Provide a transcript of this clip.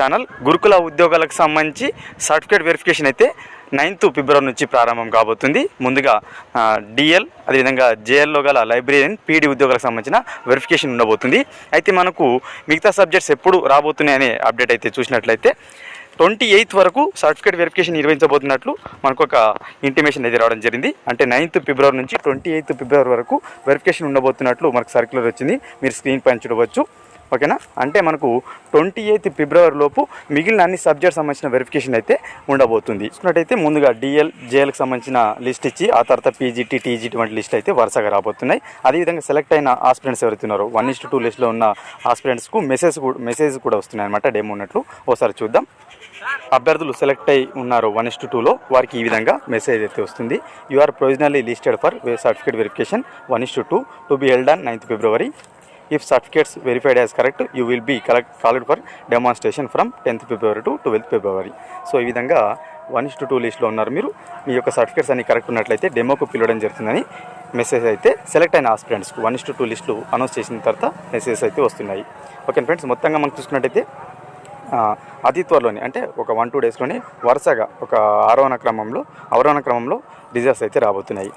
Channel గురుకుల ఉద్యోగాలకు సంబంధించి సర్టిఫికేట్ వెరిఫికేషన్ అయితే నైన్త్ ఫిబ్రవరి నుంచి ప్రారంభం కాబోతుంది. ముందుగా డిఎల్ అదేవిధంగా జేఎల్లో గల లైబ్రరీ పీడీ ఉద్యోగాలకు సంబంధించిన వెరిఫికేషన్ ఉండబోతుంది. అయితే మనకు మిగతా సబ్జెక్ట్స్ ఎప్పుడు రాబోతున్నాయి అనే అప్డేట్ అయితే చూసినట్లయితే ట్వంటీ ఎయిత్ వరకు సర్టిఫికేట్ వెరిఫికేషన్ నిర్వహించబోతున్నట్లు మనకు ఒక ఇంటిమేషన్ అయితే రావడం జరిగింది. అంటే నైన్త్ ఫిబ్రవరి నుంచి ట్వంటీ ఎయిత్ ఫిబ్రవరి వరకు వెరిఫికేషన్ ఉండబోతున్నట్లు మనకు సర్క్యులర్ వచ్చింది. మీరు స్క్రీన్ పైన చూడవచ్చు. ఓకేనా? అంటే మనకు ట్వంటీ ఎయిత్ ఫిబ్రవరి లోపు మిగిలిన అన్ని సబ్జెక్ట్ సంబంధించిన వెరిఫికేషన్ అయితే ఉండబోతుంది. చూసినట్టయితే ముందుగా డిఎల్ జేఎల్కి సంబంధించిన లిస్ట్ ఇచ్చి ఆ తర్వాత పీజీటీ టీజీటీ వంటి లిస్ట్ అయితే వరుసగా రాబోతున్నాయి. అదేవిధంగా సెలెక్ట్ అయిన ఆస్పిరెంట్స్ ఎవరైతున్నారో వన్ ఇస్ టూ లిస్ట్లో ఉన్న ఆస్పిరెంట్స్కు మెసేజ్ కూడా మెసేజ్ కూడా వస్తున్నాయి అనమాట డేమో ఉన్నట్లు. ఒకసారి చూద్దాం. అభ్యర్థులు సెలెక్ట్ అయి ఉన్నారు వన్ ఇస్ టూలో వారికి ఈ విధంగా మెసేజ్ అయితే వస్తుంది. You are provisionally listed for certificate verification one is to to be held on ninth February if certificates verified as correct you will be collect called for demonstration from tenth February to twelfth February so ఈ విధంగా one is two లిస్ట్లో ఉన్నారు మీరు. మీ యొక్క certificates అన్ని correct ఉన్నట్లయితే డెమోకు పిలవడం జరుగుతుందని మెసేజ్ అయితే సెలెక్ట్ అయిన ఆస్పిరెంట్స్కు వన్ ఇస్ టూ లిస్టులు అనౌన్స్ చేసిన తర్వాత మెసేజెస్ అయితే వస్తున్నాయి. ఓకే ఫ్రెండ్స్ మొత్తంగా మనం చూసుకున్నట్టయితే అతి త్వరలోనే అంటే ఒక వన్ టూ డేస్లోనే వరుసగా ఒక ఆరోహణ క్రమంలో అవరోహణ క్రమంలో రిజల్ట్స్ అయితే రాబోతున్నాయి.